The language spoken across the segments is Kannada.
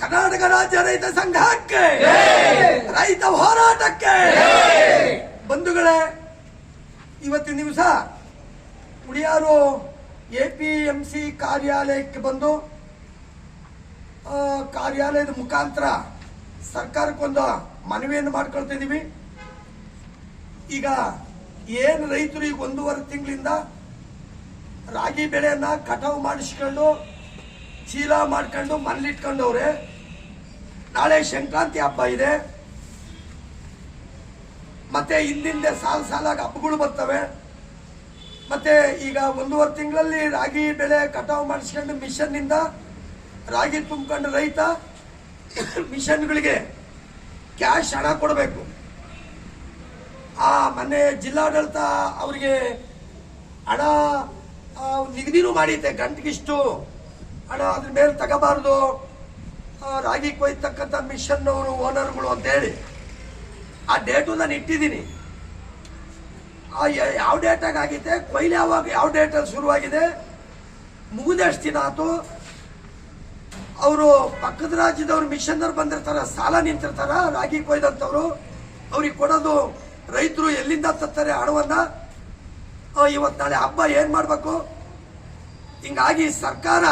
ಕರ್ನಾಟಕ ರಾಜ್ಯ ರೈತ ಸಂಘಕ್ಕೆ ರೈತ ಹೋರಾಟಕ್ಕೆ ಬಂಧುಗಳೇ ಇವತ್ತಿನ ದಿವಸ Uliyaru A P M C ಕಾರ್ಯಾಲಯಕ್ಕೆ ಬಂದು ಕಾರ್ಯಾಲಯದ ಮುಖಾಂತರ ಸರ್ಕಾರಕ್ಕೊಂದು ಮನವಿಯನ್ನು ಮಾಡ್ಕೊಳ್ತಾ ಇದ್ದೀವಿ. ಈಗ ಏನು ರೈತರು ಈಗ ಒಂದೂವರೆ ತಿಂಗಳಿಂದ ರಾಗಿ ಬೆಳೆಯನ್ನು ಕಟಾವು ಮಾಡಿಸ್ಕೊಂಡು ಚೀಲ ಮಾಡ್ಕೊಂಡು ಮನೇಲಿಟ್ಕೊಂಡವ್ರೆ ನಾಳೆ ಸಂಕ್ರಾಂತಿ ಹಬ್ಬ ಇದೆ. ಮತ್ತೆ ಹಿಂದಿಂದೆ ಸಾಲ ಸಾಲಾಗಿ ಹಬ್ಬಗಳು ಬರ್ತವೆ. ಮತ್ತೆ ಈಗ ಒಂದೂವರೆ ತಿಂಗಳಲ್ಲಿ ರಾಗಿ ಬೆಳೆ ಕಟಾವು ಮಾಡಿಸ್ಕೊಂಡು ಮಿಷನ್ನಿಂದ ರಾಗಿ ತುಂಬಿಕೊಂಡು ರೈತ ಮಿಷನ್ಗಳಿಗೆ ಕ್ಯಾಶ್ ಹಣ ಕೊಡಬೇಕು. ಆ ಮೊನ್ನೆ ಜಿಲ್ಲಾಡಳಿತ ಅವರಿಗೆ ಹಣ ನಿಗದಿನೂ ಮಾಡಿದ್ದೆ ಗಂಟೆಗಿಷ್ಟು. ಹಣ ಅದ್ರ ಮೇಲೆ ತಗೋಬಾರ್ದು. ರಾಗಿ ಕೊಯ್ತಕ್ಕಂಥ ಮಿಷನ್ ಅವರು ಓನರ್ಗಳು ಅಂತೇಳಿ ಆ ಡೇಟು ನಾನು ಇಟ್ಟಿದ್ದೀನಿ. ಆ ಯಾವ ಡೇಟಾಗ ಆಗಿದೆ ಕೊಯ್ಲು ಯಾವಾಗ, ಯಾವ ಡೇಟಲ್ಲಿ ಶುರುವಾಗಿದೆ? ಮುಗಿದಷ್ಟು ದಿನ ಆಯ್ತು ಅವರು ಪಕ್ಕದ ರಾಜ್ಯದವ್ರು ಮಿಷನ್ನವ್ರು ಬಂದಿರ್ತಾರೆ, ಸಾಲ ನಿಂತಿರ್ತಾರ, ರಾಗಿ ಕೊಯ್ದಂಥವ್ರು. ಅವ್ರಿಗೆ ಕೊಡೋದು ರೈತರು ಎಲ್ಲಿಂದ ತರ್ತಾರೆ ಹಣವನ್ನ? ಇವತ್ತು ನಾಳೆ ಹಬ್ಬ, ಏನು ಮಾಡಬೇಕು? ಹಿಂಗಾಗಿ ಸರ್ಕಾರ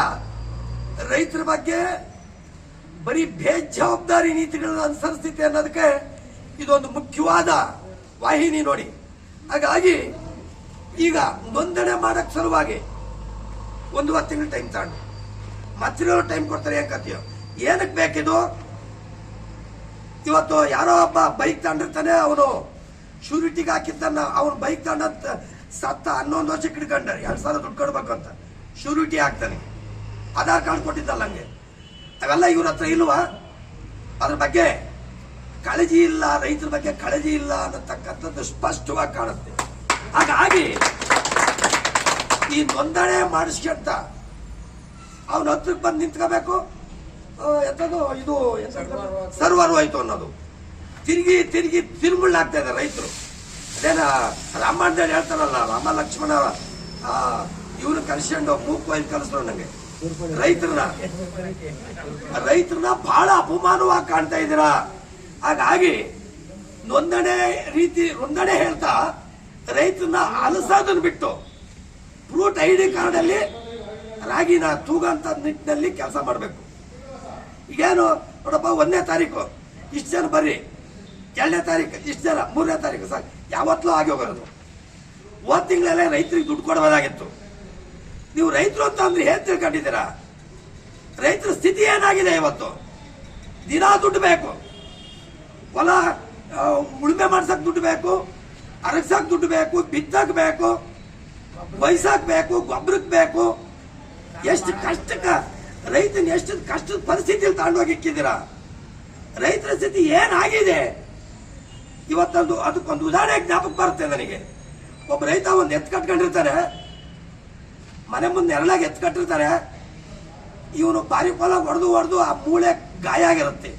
ರೈತರ ಬಗ್ಗೆ ಬರೀ ಬೇಜವಾಬ್ದಾರಿ ನೀತಿಗಳನ್ನು ಅನುಸರಿಸುತ್ತೆ ಅನ್ನೋದಕ್ಕೆ ಇದೊಂದು ಮುಖ್ಯವಾದ ವಾಹಿನಿ ನೋಡಿ. ಹಾಗಾಗಿ ಈಗ ನೋಂದಣಿ ಮಾಡಕ್ ಸಲುವಾಗಿ ಒಂದೂವರೆ ತಿಂಗಳು ಟೈಮ್ ತಗೊಂಡು. ಮತ್ತಿರೋ ಟೈಮ್ ಕೊಡ್ತಾರೆ ಏನ್ ಕತ್ತೀಯೋ ಏನಕ್ಕೆ ಬೇಕಿದು? ಇವತ್ತು ಯಾರೋ ಒಬ್ಬ ಬೈಕ್ ತಗೊಂಡಿರ್ತಾನೆ, ಅವನು ಶೂರಿಟಿಗೆ ಹಾಕಿದ್ದಾನ ಅವನು ಬೈಕ್ ತಗೊಂಡಂತ ಸತ್ತ ಹನ್ನೊಂದು ವರ್ಷಕ್ಕೆ ಹಿಡ್ಕೊಂಡಾರೆ. ಎರಡು ಸಾವಿರ ದುಡ್ಡು ಕೊಡ್ಬೇಕು ಅಂತ. ಶೂರಿಟಿ ಹಾಕ್ತಾನೆ. ಆಧಾರ್ ಕಾರ್ಡ್ ಕೊಟ್ಟಿದ್ದಲ್ಲ ಹಂಗೆ. ಅವೆಲ್ಲ ಇವ್ರ ಹತ್ರ ಇಲ್ವಾ? ಅದ್ರ ಬಗ್ಗೆ ಕಾಳಜಿ ಇಲ್ಲ, ರೈತರ ಬಗ್ಗೆ ಕಾಳಜಿ ಇಲ್ಲ ಅನ್ನತಕ್ಕಂಥದ್ದು ಸ್ಪಷ್ಟವಾಗಿ ಕಾಣುತ್ತೆ. ಹಾಗಾಗಿ ಈ ನೋಂದಣಿ ಮಾಡಿಸ್ಕೊಂತ ಅವನ ಹತ್ರಕ್ಕೆ ಬಂದು ನಿಂತ್ಕೋಬೇಕು. ಎಂಥದ್ದು ಇದು ಸರ್ವರ್ ಹೋಯ್ತು ಅನ್ನೋದು. ತಿರುಗಿ ತಿರುಗಿ ತಿರುಮುಳ್ಳಾಗ್ತಾ ಇದೆ ರೈತರು. ಅದೇನ ರಾಮಣ್ಣ ಹೇಳ್ತಾರಲ್ಲ, ರಾಮ ಲಕ್ಷ್ಮಣ ಇವ್ರು ಕರ್ಸ್ಕೊಂಡು ಮೂಕ್ ಒಯ್ದು ಕಲಿಸ್ರು ನಂಗೆ. ರೈತರನ್ನ ರೈತರನ್ನ ಬಹಳ ಅಪಮಾನವಾಗಿ ಕಾಣ್ತಾ ಇದ್ದೀರಾ? ಹಾಗಾಗಿ ನೊಂದಣೆ ರೀತಿ, ನೊಂದಣೆ ಹೇಳ್ತಾ ರೈತರನ್ನ ಅಲಸೋದನ್ನ ಬಿಟ್ಟು ಫ್ರೂಟ್ ಐ ಡಿ ಕಾರ್ಡ್ ಅಲ್ಲಿ ರಾಗಿನ ತೂಗಂತ ನಿಟ್ಟಿನಲ್ಲಿ ಕೆಲಸ ಮಾಡಬೇಕು. ಈಗೇನು ನೋಡಪ್ಪ, ಒಂದನೇ ತಾರೀಕು. ಇಷ್ಟು ಜನ ಬರ್ರಿ. ಎರಡನೇ ತಾರೀಕು, ಇಷ್ಟು ಜನ. ಮೂರನೇ ತಾರೀಕು ಸಾಕು. ಯಾವತ್ತೂ ಆಗಿ ಹೋಗೋದು. ಹೋದ ತಿಂಗಳಲ್ಲೇ ರೈತರಿಗೆ ದುಡ್ಡು ಕೊಡಬಹುದಾಗಿತ್ತು ನೀವು ರೈತರು ಅಂತ ಅಂದ್ರೆ ಏನ್ ತಿಳ್ಕೊಂಡಿದ್ದೀರಾ? ರೈತರ ಸ್ಥಿತಿ ಏನಾಗಿದೆ ಇವತ್ತು? ದಿನ ದುಡ್ಡು ಬೇಕು. ಹೊಲ ಉಳುಮೆ ಮಾಡ್ಸಕ್ ದುಡ್ಡು ಬೇಕು, ಅರಗ್ಸಕ್ ದುಡ್ಡು ಬೇಕು, ಬಿತ್ತಕ್ ಬೇಕು, ಬೈಸಾಕ್ ಬೇಕು ಗೊಬ್ಬರಕ್ಕೆ ಬೇಕು. ಎಷ್ಟು ಕಷ್ಟಕ್ಕೆ ರೈತನ ಎಷ್ಟು ಕಷ್ಟದ ಪರಿಸ್ಥಿತಿಯಲ್ಲಿ ತಗೊಂಡೋಗಿ ಇಕ್ಕಿದ್ದೀರಾ? ರೈತರ ಸ್ಥಿತಿ ಏನಾಗಿದೆ ಇವತ್ತೊಂದು, ಅದಕ್ಕೊಂದು ಉದಾಹರಣೆ ಜ್ಞಾಪಕ ಬರುತ್ತೆ ನನಗೆ. ಒಬ್ಬ ರೈತ ಒಂದು ಎತ್ತು ಕಟ್ಕೊಂಡಿರ್ತಾರೆ. ಮನೆ ಮುಂದೆ ನೆರಳಾಗಿ ಎತ್ತು ಕಟ್ಟಿರ್ತಾರೆ. ಇವನು ಬಾರಿ ಫಲ ಹೊಡೆದು ಹೊಡೆದು ಆ ಮೂಳೆ ಗಾಯ ಆಗಿರುತ್ತೆ.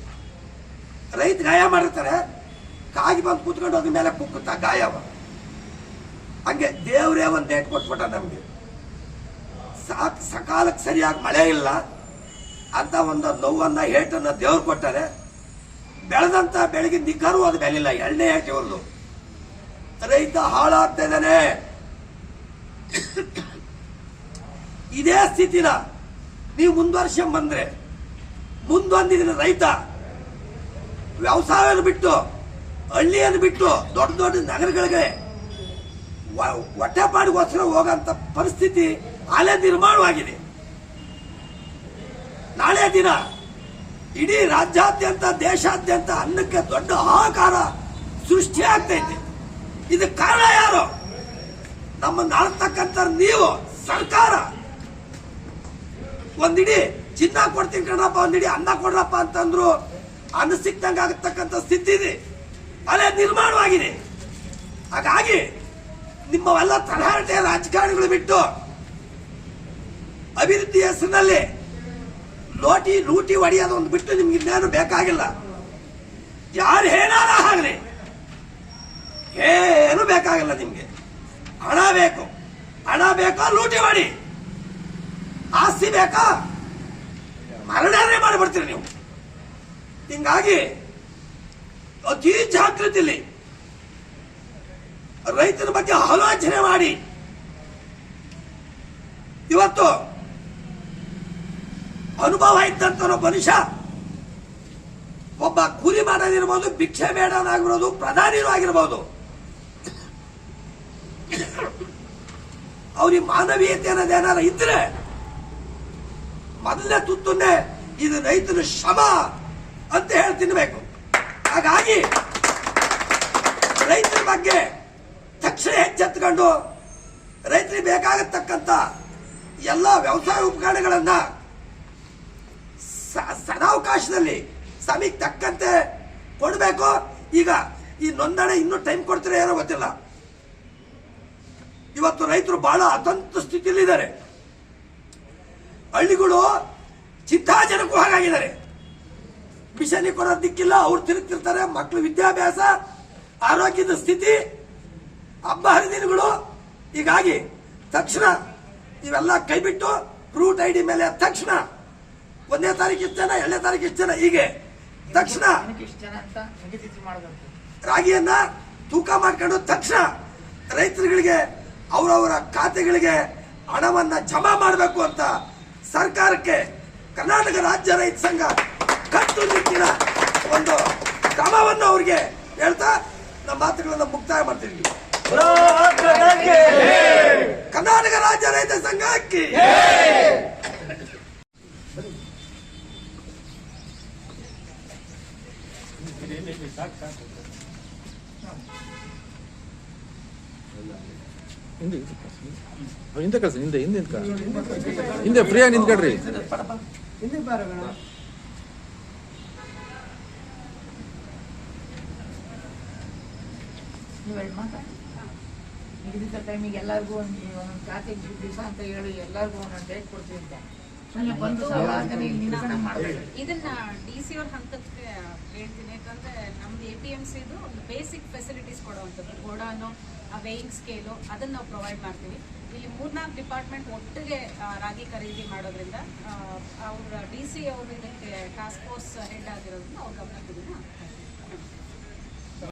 ರೈತ ಗಾಯ ಮಾಡಿರ್ತಾರೆ. ಕಾಗಿ ಬಂದು ಕೂತ್ಕೊಂಡು ಅದ್ರ ಮೇಲೆ ಕುಕ್ಕುತ್ತ ಗಾಯ ಹಂಗೆ ದೇವರೇ ಒಂದು ಡೇಟ್ ಕೊಟ್ಬಿಟ್ಟ ನಮಗೆ. ಸಾಕು ಸಕಾಲಕ್ಕೆ ಸರಿಯಾಗಿ ಮಳೆ ಇಲ್ಲ. ಅಂತ ಒಂದು ನೋವನ್ನು ಏಟನ್ನ ದೇವ್ರು ಕೊಟ್ಟಾರೆ. ಬೆಳೆದಂಥ ಬೆಳಗ್ಗೆ ನಿಗ್ಗರೂ ಅದು ಬೆಲಿಲ್ಲ ಎಣ್ಣೆ ಏಟ್ ಇವ್ರದ್ದು ರೈತ ಹಾಳಾಗ್ತಾ ಇದ್ದಾನೆ. ಇದೇ ಸ್ಥಿತಿನ ನೀವು ಮುಂದುವರ್ಸ್ಕೊಂಡ್ ಬಂದ್ರೆ ಮುಂದೊಂದಿನ ರೈತ ವ್ಯವಸಾಯವನ್ನು ಬಿಟ್ಟು, ಹಳ್ಳಿಯನ್ನು ಬಿಟ್ಟು ದೊಡ್ಡ ದೊಡ್ಡ ನಗರಗಳಿಗೆ ಹೊಟ್ಟೆಪಾಡಿಗೋಸ್ಕರ ಹೋಗಂತ ಪರಿಸ್ಥಿತಿ ಅಲೆ ನಿರ್ಮಾಣವಾಗಿದೆ. ನಾಳೆ ದಿನ ಇಡೀ ರಾಜ್ಯಾದ್ಯಂತ, ದೇಶಾದ್ಯಂತ ಅನ್ನಕ್ಕೆ ದೊಡ್ಡ ಹಾಹಾಕಾರ ಸೃಷ್ಟಿ ಆಗ್ತೈತೆ. ಇದಕ್ಕೆ ಕಾರಣ ಯಾರು? ನಮ್ಮ ನಾಡ್ತಕ್ಕಂಥ ನೀವು ಸರ್ಕಾರ. ಒಂದಿಡಿ ಚಿನ್ನ ಕೊಡ್ತೀನಿ ಕಣಪ್ಪ, ಒಂದಿಡಿ ಅನ್ನ ಕೊಡ್ರಪ್ಪ ಅಂತಂದ್ರು ಅನ್ನ ಸಿಕ್ದಂಗ ಆಗತಕ್ಕಂತ ಸ್ಥಿತಿ ಇದೆ. ಅಲೆ ನಿರ್ಮಾಣವಾಗಿದೆ. ಹಾಗಾಗಿ ನಿಮ್ಮವೆಲ್ಲ ತರಹರಟೆ ರಾಜಕಾರಣಿಗಳು ಬಿಟ್ಟು ಅಭಿವೃದ್ಧಿ ಹೆಸರಿನಲ್ಲಿ ಲೋಟಿ ಲೂಟಿ ಹೊಡೆಯೋದು ಒಂದು ಬಿಟ್ಟು ನಿಮ್ಗೆ ಇನ್ನೇನು ಬೇಕಾಗಿಲ್ಲ. ಯಾರು ಏನಾರ ಆಗಲಿ ಏನು ಬೇಕಾಗಿಲ್ಲ ನಿಮ್ಗೆ. ಹಣ ಬೇಕು. ಹಣ ಬೇಕಾ ಲೂಟಿ ಮಾಡಿ. ಆಸ್ತಿ ಬೇಕಾ? ಮರಣನೇ ಮಾಡಿಬಿಡ್ತೀರಿ ನೀವು. ಹಿಂಗಾಗಿ, ಅತಿ ಜಾಗೃತಿಲಿ ರೈತರ ಬಗ್ಗೆ ಆಲೋಚನೆ ಮಾಡಿ. ಇವತ್ತು ಅನುಭವ ಇದ್ದಂತ ಮನುಷ್ಯ ಒಬ್ಬ ಕೂಲಿ ಮಾಡೋದಿರ್ಬೋದು, ಭಿಕ್ಷೆ ಬೇಡನಾಗಿರೋದು ಪ್ರಧಾನಿನೂ ಆಗಿರ್ಬೋದು. ಅವ್ರಿಗೆ ಮಾನವೀಯತೆ ಅನ್ನೋದೇನಾರ ಇದ್ರೆ ಮೊದಲನೇ ತುತ್ತನ್ನೇ ಇದು ರೈತನ ಶ್ರಮ ಅಂತ ಹೇಳಿ ತಿನ್ನಬೇಕು ಹಾಗಾಗಿ ರೈತರ ಬಗ್ಗೆ ತಕ್ಷಣ ಹೆಚ್ಚೆತ್ಕೊಂಡು ರೈತರಿಗೆ ಬೇಕಾಗತಕ್ಕಂತ ಎಲ್ಲ ವ್ಯವಸಾಯ ಉಪಕರಣಗಳನ್ನು ಸದಾವಕಾಶದಲ್ಲಿ ಸಮಯಕ್ಕೆ ತಕ್ಕಂತೆ ಕೊಡಬೇಕು. ಈಗ ಈ ನೋಂದಣಿ ಇನ್ನೂ ಟೈಮ್ ಕೊಡ್ತಾರೆ ಏನೋ ಗೊತ್ತಿಲ್ಲ. ಇವತ್ತು ರೈತರು ಬಹಳ ಅತಂತ ಸ್ಥಿತಿಯಲ್ಲಿದ್ದಾರೆ. ಹಳ್ಳಿಗಳು ಚಿಂತಾಜನಕವಾಗಿದ್ದಾರೆ ಮಿಷನಿ ಕೊಡೋ ದಿಕ್ಕಿಲ್ಲ ಅವ್ರು ತಿರುಗ್ತಿರ್ತಾರೆ ಮಕ್ಕಳು ವಿದ್ಯಾಭ್ಯಾಸ ಆರೋಗ್ಯದ ಸ್ಥಿತಿ ಹಬ್ಬ ಹರಿದಿನಗಳು. ಹೀಗಾಗಿ ತಕ್ಷಣ ಇವೆಲ್ಲ ಕೈಬಿಟ್ಟು ರೂಟ್ ಐ ಡಿ ಮೇಲೆ ತಕ್ಷಣ ಒಂದನೇ ತಾರೀಕು ಇಷ್ಟು ಜನ ಎರಡನೇ ತಾರೀಕು ಇಷ್ಟು ಜನ ಹೀಗೆ ತಕ್ಷಣ ರಾಗಿಯನ್ನ ತೂಕ ಮಾಡ್ಕೊಂಡು ತಕ್ಷಣ ರೈತರುಗಳಿಗೆ ಅವರವರ ಖಾತೆಗಳಿಗೆ ಹಣವನ್ನ ಜಮಾ ಮಾಡಬೇಕು ಅಂತ ಸರ್ಕಾರಕ್ಕೆ ಕರ್ನಾಟಕ ರಾಜ್ಯ ರೈತ ಸಂಘ ಕಟ್ಟುನಿಟ್ಟಿನ ಒಂದು ಕ್ರಮವನ್ನು ಅವ್ರಿಗೆ ಹೇಳ್ತಾ ನಮ್ಮ ಮಾತುಗಳನ್ನ ಮುಕ್ತಾಯ ಮಾಡ್ತೀನಿ. ಕರ್ನಾಟಕ ರಾಜ್ಯ ರೈತ ಸಂಘಕ್ಕೆ ಹಿಂದೆ ಹಿಂದೆ ಕಳ್ಸಿ ಹಿಂದೆ ಹಿಂದೆ ನಿಂತ್ಕ ಹಿಂದೆ ಫ್ರೀಯಾಗಿ ಮಾತಾಡಿ ನಿಗದಿತ ಟೈಮಿಗೆ ಎಲ್ಲರಿಗೂ ಒಂದು ಒಂದೊಂದು ಖಾತೆಗೆ ಇಷ್ಟು ದಿವಸ ಅಂತ ಹೇಳಿ ಎಲ್ಲರಿಗೂ ಒಂದೊಂದು ಡೇಟ್ ಕೊಡ್ತೀವಿ ಅಂತ. ಸುಮ್ಮನೆ ಬಂದು ಮಾಡಬೇಕು ಇದನ್ನ ಡಿ ಸಿ ಅವ್ರ ಹಂತಕ್ಕೆ ಹೇಳ್ತೀನಿ. ಯಾಕಂದ್ರೆ ನಮ್ದು ಎ ಪಿ ಸಿದು ಒಂದು ಬೇಸಿಕ್ ಫೆಸಿಲಿಟೀಸ್ ಕೊಡುವಂಥದ್ದು. ಗೋಡಾನು ವೇಯಿಂಗ್ ಸ್ಕೇಲು ಅದನ್ನ ನಾವು ಪ್ರೊವೈಡ್ ಮಾಡ್ತೀವಿ. ಇಲ್ಲಿ ಮೂರ್ನಾಲ್ಕು ಡಿಪಾರ್ಟ್ಮೆಂಟ್ ಒಟ್ಟಿಗೆ ಆ, ರಾಗಿ ಖರೀದಿ ಮಾಡೋದ್ರಿಂದ ಅವ್ರ ಡಿ ಸಿ ಅವರು ಇದಕ್ಕೆ ಟಾಸ್ಕ್ ಫೋರ್ಸ್ ಹೆಡ್ ಆಗಿರೋದ್ರಿಂದ ಅವ್ರ ಗಮನಕ್ಕೆ ಇದನ್ನ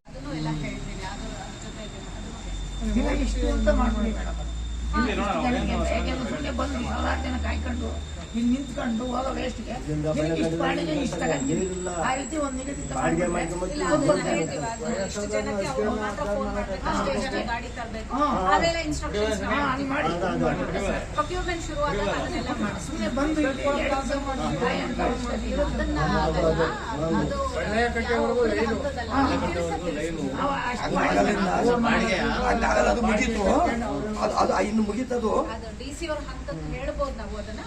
ಅದನ್ನು ಎಲ್ಲ ಹೇಳ್ತೀನಿ. ಅದು ಅದ್ರ ಜೊತೆ ಅದನ್ನು ಸುಮ್ಮನೆ ಬಂದು ಸಾವಿರಾರು ಜನ ಕಾಯ್ಕೊಂಡು ಇಲ್ಲಿ ನಿಂತ್ಕೊಂಡು ಹೋಗೋ ವೇಸ್ಟ್ಗೆ ಇಷ್ಟು ಬಾಡಿಗೆ ಇಷ್ಟು ಆ ರೀತಿ ಒಂದು ನಿಗದಿತ ಸುಮ್ಮನೆ ಬಂದು. ಅದು ಮುಗೀತು. ಇನ್ನು ಮುಗೀತದು. ಅದು ಡಿ ಸಿ ಅವ್ರ ಹಂತ ಹೇಳ್ಬೋದು ನಾವು ಅದನ್ನ.